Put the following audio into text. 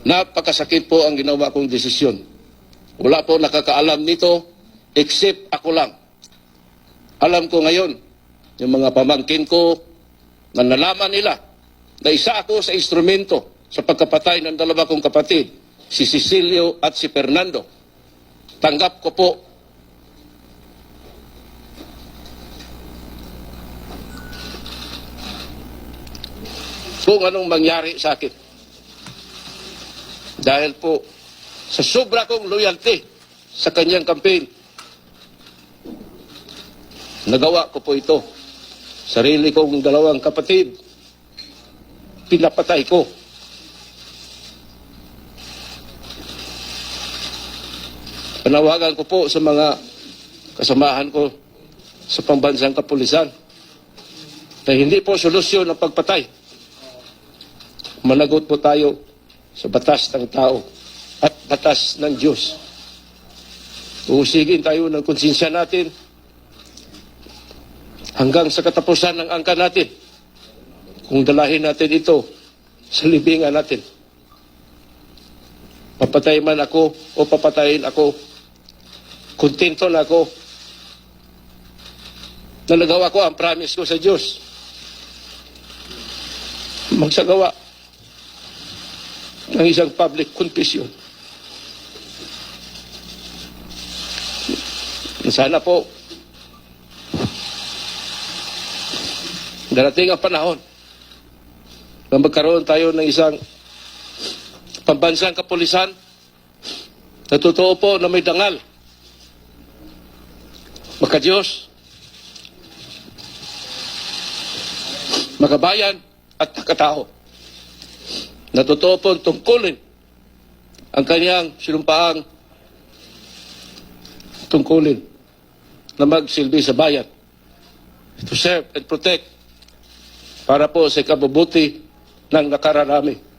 Napakasakit po ang ginawa kong desisyon. Wala po nakakaalam nito except ako lang. Alam ko ngayon, yung mga pamangkin ko, na nalaman nila na isa ako sa instrumento sa pagkapatay ng dalawa kong kapatid, si Cecilio at si Fernando. Tanggap ko po kung anong mangyari sa akin. Dahil po sa sobra kong loyalty sa kanyang campaign, nagawa ko po ito. Sarili kong dalawang kapatid, pinapatay ko. Panawagan ko po sa mga kasamahan ko sa pambansang kapulisan na hindi po solusyon ang pagpatay. Managot po tayo sa batas ng tao at batas ng Diyos. Uusigin tayo ng konsensya natin hanggang sa katapusan ng angka natin kung dalahin natin ito sa libingan natin. Papatay man ako o papatayin ako, kontento na ako na ko ang promise ko sa Diyos. Magsagawa ng isang public confession. Sana po darating ang panahon na magkaroon tayo ng isang pambansang kapulisan na totoo po na may dangal. Makadiyos, makabayan at nakatao na totoo po tungkulin ang kanyang sinumpaang tungkulin na magsilbi sa bayan to serve and protect para po sa ikabubuti ng nakararami.